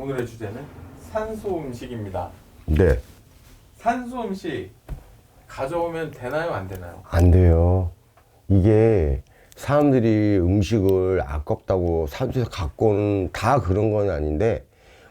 오늘의 주제는 산소 음식입니다. 네. 산소 음식 가져오면 되나요, 안 되나요? 안 돼요. 이게 사람들이 음식을 아깝다고 산소에서 갖고 오는 다 그런 건 아닌데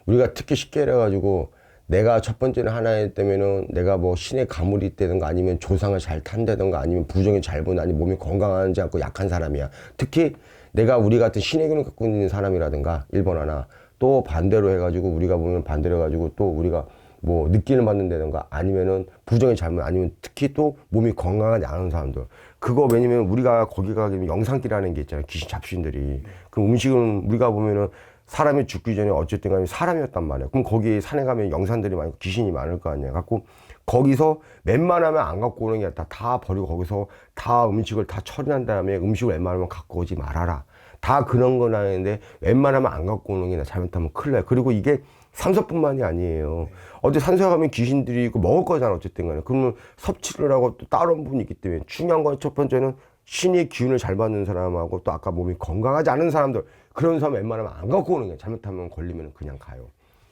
우리가 특히 쉽게 해가지고 내가 첫 번째는 하나에 때면은 내가 뭐 신의 가물이 있다든가 아니면 조상을 잘 탄다든가 아니면 부정이 잘 보는 아니면 몸이 건강하지 않고 약한 사람이야. 특히 내가 우리 같은 신의 기운을 갖고 있는 사람이라든가 1번 하나 또 반대로 해가지고 우리가 보면 반대로 해가지고 또 우리가 뭐 느끼는 받는다든가 아니면은 부정이 잘못 아니면 특히 또 몸이 건강하지 않은 사람들. 그거 왜냐면 우리가 거기 가게 되면 영상기라는 게 있잖아요. 귀신 잡신들이. 그 음식은 우리가 보면은 사람이 죽기 전에 어쨌든 간에 사람이었단 말이야 그럼 거기 산에 가면 영산들이 많고 귀신이 많을 거 아니야 갖고 거기서 웬만하면 안 갖고 오는 게 아니라 다 버리고 거기서 다 음식을 다 처리한 다음에 음식을 웬만하면 갖고 오지 말아라 다 그런 건 아닌데 웬만하면 안 갖고 오는 게나 잘못하면 큰일 나요 그리고 이게 산소뿐만이 아니에요. 어디 산소에 가면 귀신들이 있고 먹을 거잖아 어쨌든 간에. 그러면 섭취를 하고 또 다른 부분이 있기 때문에 중요한 건 첫 번째는 신의 기운을 잘 받는 사람하고 또 아까 몸이 건강하지 않은 사람들 그런 사람 웬만하면 안 갖고 오는 게 잘못하면 걸리면 그냥 가요.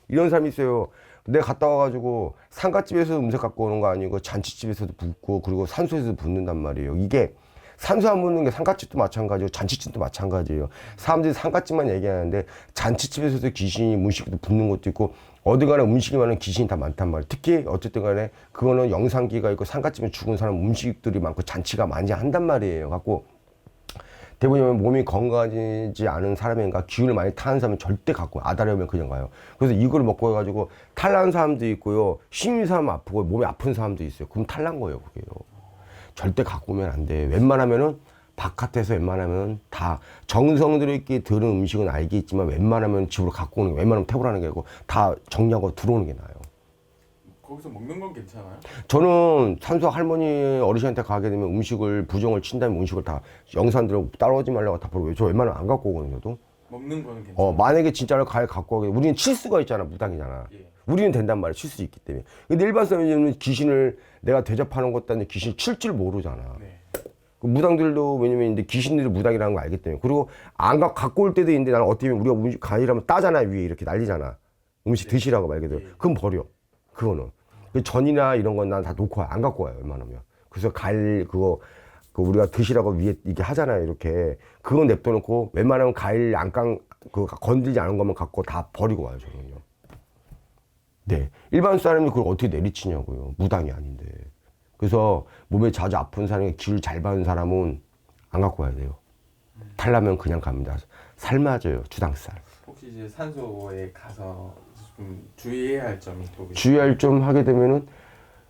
이런 사람이 있어요. 내가 갔다 와가지고 상가집에서 음식 갖고 오는 거 아니고 잔치집에서도 붓고 그리고 산소에서도 붓는단 말이에요. 이게 산소 안 묻는 게 상가집도 마찬가지고 잔치집도 마찬가지예요. 사람들이 상가집만 얘기하는데 잔치집에서도 귀신이 음식도 붓는 것도 있고 어디 가나 음식이 많은 귀신이 다 많단 말이에요. 특히 어쨌든 간에 그거는 영상기가 있고 상가집에 죽은 사람 음식들이 많고 잔치가 많이 한단 말이에요. 갖고 대부분 몸이 건강하지 않은 사람인가 기운을 많이 타는 사람은 절대 갖고 아다리면 그냥 가요. 그래서 이걸 먹고 해가지고 탈난 사람도 있고요. 사람 아프고 몸이 아픈 사람도 있어요. 그럼 탈난 거예요, 그게요. 절대 갖고 오면 안 돼. 웬만하면은 바깥에서 웬만하면 다 정성들이 들은 음식은 알겠지만 웬만하면 집으로 갖고 오는 게 웬만하면 태우라는 게 아니고 다 정리하고 들어오는 게 나아요. 거기서 먹는 건 괜찮아요? 저는 산소 할머니 어르신한테 가게 되면 음식을 부정을 친다면 음식을 다 영산들하고 따라오지 말라고 다 버리고 저 웬만하면 안 갖고 오거든요. 저도. 먹는 거는 괜찮아요. 어 만약에 진짜로 가에 갖고 오게 우리는 칠 수가 있잖아 무당이잖아. 예. 우리는 된단 말이야 칠수 있기 때문에. 근데 일반 사람은 귀신을 내가 대접하는 것도 아닌데 귀신 칠 줄 모르잖아. 네. 그 무당들도 왜냐면 이제 귀신들이 무당이라는 걸 알기 때문에 그리고 안 가, 갖고 올 때도 있는데 나는 어떻게 보면 우리가 음식 가위라면 따잖아 위에 이렇게 날리잖아 음식 드시라고 말 그대로 그럼 버려 그거는 그 전이나 이런 건 난 다 놓고 와요 안 갖고 와요 웬만하면 그래서 가일 그거 그 우리가 드시라고 위에 이게 하잖아요 이렇게 그건 냅둬 놓고 웬만하면 가일 안깡 그 건들지 않은 것만 갖고 다 버리고 와요 저는요 네 일반 사람이 그걸 어떻게 내리치냐고요 무당이 아닌데 그래서 몸에 자주 아픈 사람이 기를 잘 받는 사람은 안 갖고 와야 돼요. 탈라면 그냥 갑니다. 삶아져요, 주당살. 혹시 이제 산소에 가서 좀 주의해야 할 점이 또 있- 주의할 점 하게 되면은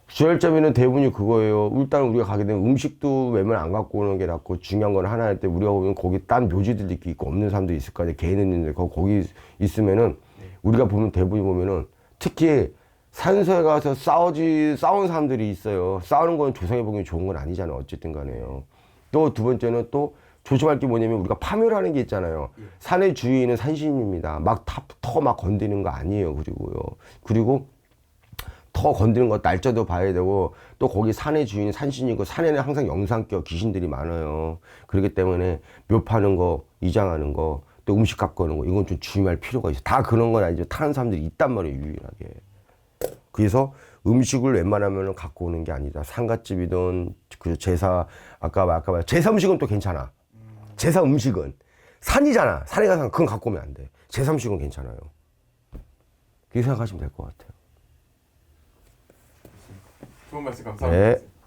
주의할 점에는 대부분이 그거예요. 일단 우리가 가게 되면 음식도 웬만하면 안 갖고 오는 게 낫고 중요한 건 하나 할때 우리가 보면 거기 딴 묘지들도 있고 없는 사람도 있을 거 아니에요. 개인은 있는데 거기, 있으면은 우리가 보면 대부분 보면은 특히 산소에 가서 싸우지 싸운 사람들이 있어요. 싸우는 건 조상해 보기엔 좋은 건 아니잖아요. 어쨌든 간에요. 또 두 번째는 또 조심할 게 뭐냐면 우리가 파멸하는 게 있잖아요. 산의 주인은 산신입니다. 막 건드리는 거 아니에요. 그리고요. 그리고 터 건드는 거 날짜도 봐야 되고 또 거기 산의 주인 산신이고 산에는 항상 영상격 귀신들이 많아요. 그렇기 때문에 묘파는 거 이장하는 거 또 음식 갖고 오는 거 이건 좀 주의할 필요가 있어. 다 그런 건 아니죠. 타는 사람들이 있단 말이에요. 유일하게. 그래서 음식을 웬만하면 갖고 오는 게 아니다. 상갓집이든 그 제사 아까 말- 아까 말 제사 음식은 또 괜찮아. 제사 음식은 산이잖아. 산에 가서 그건 갖고 오면 안 돼. 제사 음식은 괜찮아요. 그렇게 생각하시면 될 것 같아요. 좋은 말씀 감사합니다. 네.